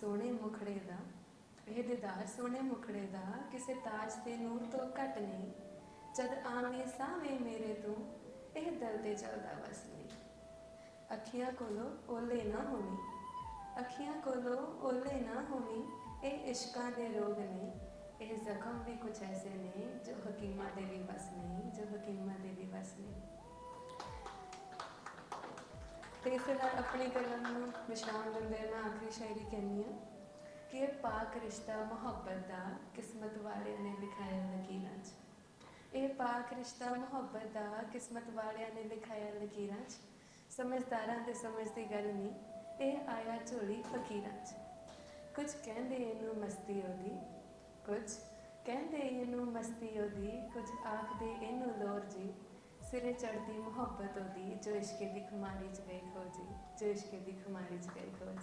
ਸੋਹਣੇ ਮੁਖੜੇ ਦਾ, ਇਹ ਦੀਦਾਰ ਸੋਹਣੇ ਮੁਖੜੇ ਦਾ ਕਿਸੇ ਤਾਜ ਦੇ ਨੂਰ ਤੋਂ ਘੱਟ ਨਹੀਂ। ਜਦ ਆਵੇਂ ਸਾਵੇਂ ਮੇਰੇ ਤੋਂ, ਇਹ ਦਿਲ ਤੇ ਚੱਲਦਾ ਵਸ ਨਹੀਂ। ਅੱਖੀਆਂ ਕੋਲੋਂ ਓਲੇ ਨਾ ਹੋਵੀ, ਅੱਖੀਆਂ ਕੋਲੋਂ ਓਲੇ ਨਾ ਹੋਵੀ, ਇਹ ਇਸ਼ਕਾਂ ਦੇ ਰੋਗ ਨੇ ਇਹ ਜ਼ਖਮ ਵੀ ਕੁਝ ਐਸੇ ਨੇ ਜੋ ਹਕੀਮਾਂ ਦੇ ਵੀ ਵਸ ਨਹੀਂ, ਜੋ ਹਕੀਮਾਂ ਦੇ ਵੀ ਵਸ ਨਹੀਂ। ਤੇ ਇਸ ਨਾਲ ਆਪਣੀ ਕਲਮ ਨੂੰ ਵਿਸ਼ਰਾਮ ਦਿੰਦੇ ਮੈਂ ਆਖਰੀ ਸ਼ਾਇਰੀ ਕਹਿੰਦੀ ਹਾਂ, ਕਿ ਪਾਕ ਰਿਸ਼ਤਾ ਮੁਹੱਬਤ ਦਾ ਕਿਸਮਤ ਵਾਲਿਆਂ ਨੇ ਲਿਖਾਇਆ ਲਕੀਰਾਂ 'ਚ। ਇਹ ਪਾਕ ਰਿਸ਼ਤਾ ਮੁਹੱਬਤ ਦਾ ਕਿਸਮਤ ਵਾਲਿਆਂ ਨੇ ਲਿਖਾਇਆ ਲਕੀਰਾਂ 'ਚ। ਸਮਝਦਾਰਾਂ ਦੇ ਸਮਝ ਗੱਲ ਨਹੀਂ, ਇਹ ਆਇਆ ਝੋਲੀ ਫਕੀਰਾਂ 'ਚ। ਕੁਝ ਕਹਿੰਦੇ ਇਹਨੂੰ ਮਸਤੀ ਉਹਦੀ, ਕੁਝ ਕਹਿੰਦੇ ਇਹਨੂੰ ਮਸਤੀ ਉਹਦੀ, ਕੁਝ ਆਖਦੇ ਇਹਨੂੰ ਲੋਰ ਜੀ। ਸਿਰੇ ਚੜਦੀ ਮੁਹੱਬਤ ਉਹਦੀ, ਜੋ ਇਸ਼ਕੇ ਦੀ ਖੁਮਾਰੀ 'ਚ ਵੇਖ ਖੋ ਜੀ ਜੋ ਇਸ਼ਕੇ ਦੀ ਖੁਮਾਰੀ 'ਚ ਗਈ ਖੋ ਜੀ